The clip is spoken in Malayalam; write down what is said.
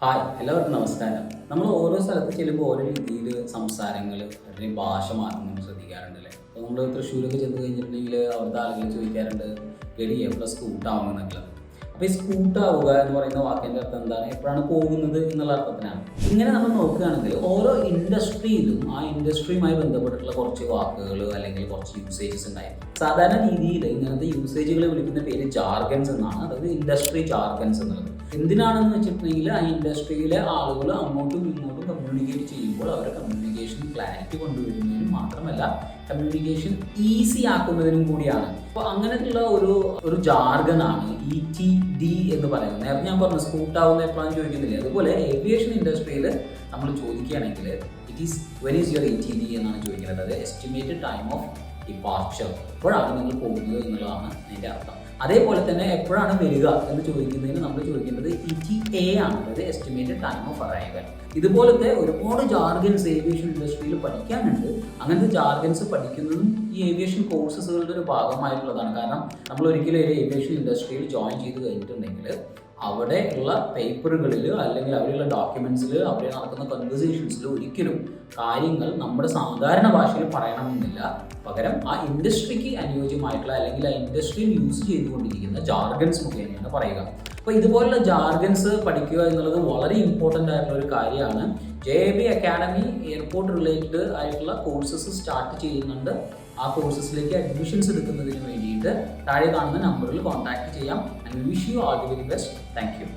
ഹായ് എല്ലാവർക്കും നമസ്കാരം. നമ്മൾ ഓരോ സ്ഥലത്ത് ചെല്ലുമ്പോൾ ഓരോ രീതിയിൽ സംസാരങ്ങൾ അല്ലെങ്കിൽ ഭാഷ മാറുന്നത് ശ്രദ്ധിക്കാറുണ്ടല്ലേ അപ്പോൾ നമ്മൾ തൃശ്ശൂരൊക്കെ ചെന്ന് കഴിഞ്ഞിട്ടുണ്ടെങ്കിൽ അവിടുത്തെ ആളുകൾ ചോദിക്കാറുണ്ട് ഗഡി എവിടെ സ്കൂട്ടാവും എന്നുള്ളത് അപ്പോൾ ഈ സ്കൂട്ടാവുക എന്ന് പറയുന്ന വാക്കിന്റെ അർത്ഥം എന്താണ്? എപ്പോഴാണ് പോകുന്നത് എന്നുള്ള അർത്ഥത്തിനാണ് ഇങ്ങനെ നമ്മൾ നോക്കുകയാണെങ്കിൽ ഓരോ ഇൻഡസ്ട്രിയിലും ആ ഇൻഡസ്ട്രിയുമായി ബന്ധപ്പെട്ടിട്ടുള്ള കുറച്ച് വാക്കുകൾ അല്ലെങ്കിൽ കുറച്ച് യൂസേജസ് ഉണ്ടായിരുന്നു സാധാരണ രീതിയിൽ ഇങ്ങനത്തെ യൂസേജുകൾ വിളിക്കുന്ന പേര് ജാർഗൻസ് എന്നാണ്. അതായത് ഇൻഡസ്ട്രി ജാർഗൻസ് എന്നുള്ളത്. എന്തിനാണെന്ന് വെച്ചിട്ടുണ്ടെങ്കിൽ ആ ഇൻഡസ്ട്രിയിലെ ആളുകൾ അങ്ങോട്ടും ഇങ്ങോട്ടും കമ്മ്യൂണിക്കേറ്റ് ചെയ്യുമ്പോൾ അവരുടെ കമ്മ്യൂണിക്കേഷൻ ക്ലാരിറ്റി കൊണ്ടുവരുന്നതിന് മാത്രമല്ല കമ്മ്യൂണിക്കേഷൻ ഈസി ആക്കുന്നതിനും കൂടിയാണ്. അപ്പോൾ അങ്ങനെയുള്ള ഒരു ഒരു ജാർഗനാണ് ഇ ടി ഡി എന്ന് പറയുന്നത്. നേരത്തെ ഞാൻ പറഞ്ഞു സ്കൂട്ടാവുന്ന എപ്പോഴാണ് ചോദിക്കുന്നില്ല? അതുപോലെ ഏവിയേഷൻ ഇൻഡസ്ട്രിയിൽ നമ്മൾ ചോദിക്കുകയാണെങ്കിൽ it is when is your E T D എന്നാണ് ചോദിക്കുന്നത്. അതായത് എസ്റ്റിമേറ്റഡ് ടൈം ഓഫ് ഡിപ്പാർച്ചർ എപ്പോഴാണ് നിങ്ങൾ പോകുന്നത് എന്നുള്ളതാണ് അതിന്റെ അർത്ഥം. അതേപോലെ തന്നെ എപ്പോഴാണ് വരിക എന്ന് ചോദിക്കുന്നതിന് നമ്മൾ ചോദിക്കേണ്ടത് ഇ ടി എ ആണ് അതായത് എസ്റ്റിമേറ്റഡ് ടൈം ഓഫ് അറൈവൽ ഇതുപോലത്തെ ഒരുപാട് ജാർഗൻസ് ഏവിയേഷൻ ഇൻഡസ്ട്രിയിൽ പഠിക്കാനുണ്ട്. അങ്ങനത്തെ ജാർഗൻസ് പഠിക്കുന്നതും ഈ ഏവിയേഷൻ കോഴ്സസുകളുടെ ഒരു ഭാഗമായിട്ടുള്ളതാണ്. കാരണം നമ്മൾ ഒരിക്കലും ഒരു ഏവിയേഷൻ ഇൻഡസ്ട്രിയിൽ ജോയിൻ ചെയ്ത് കഴിഞ്ഞിട്ടുണ്ടെങ്കിൽ അവിടെ ഉള്ള പേപ്പറുകളിൽ അല്ലെങ്കിൽ അവിടെയുള്ള ഡോക്യുമെന്റ്സിൽ അവിടെ നടക്കുന്ന കൺവേഴ്സേഷൻസിൽ ഒരിക്കലും കാര്യങ്ങൾ നമ്മുടെ സാധാരണ ഭാഷയിൽ പറയണമെന്നില്ല. പകരം ആ ഇൻഡസ്ട്രിക്ക് അനുയോജ്യമായിട്ടുള്ള അല്ലെങ്കിൽ ആ ഇൻഡസ്ട്രിയിൽ യൂസ് ചെയ്തുകൊണ്ടിരിക്കുന്ന ജാർഗൻസ് മുഖേനയാണ് പറയുക. അപ്പോൾ ഇതുപോലുള്ള ജാർഗൻസ് പഠിക്കുക എന്നുള്ളത് വളരെ ഇമ്പോർട്ടന്റ് ആയിട്ടുള്ള ഒരു കാര്യമാണ്. J B academy airport related ആയിട്ടുള്ള കോഴ്സസ് സ്റ്റാർട്ട് ചെയ്യുന്നുണ്ട്. ആ കോഴ്സസിലേക്ക് അഡ്മിഷൻസ് എടുക്കുന്നതിന് വേണ്ടിയിട്ട് താഴെ കാണുന്ന നമ്പറിൽ കോൺടാക്ട് ചെയ്യാം. And wish you all the very best thank you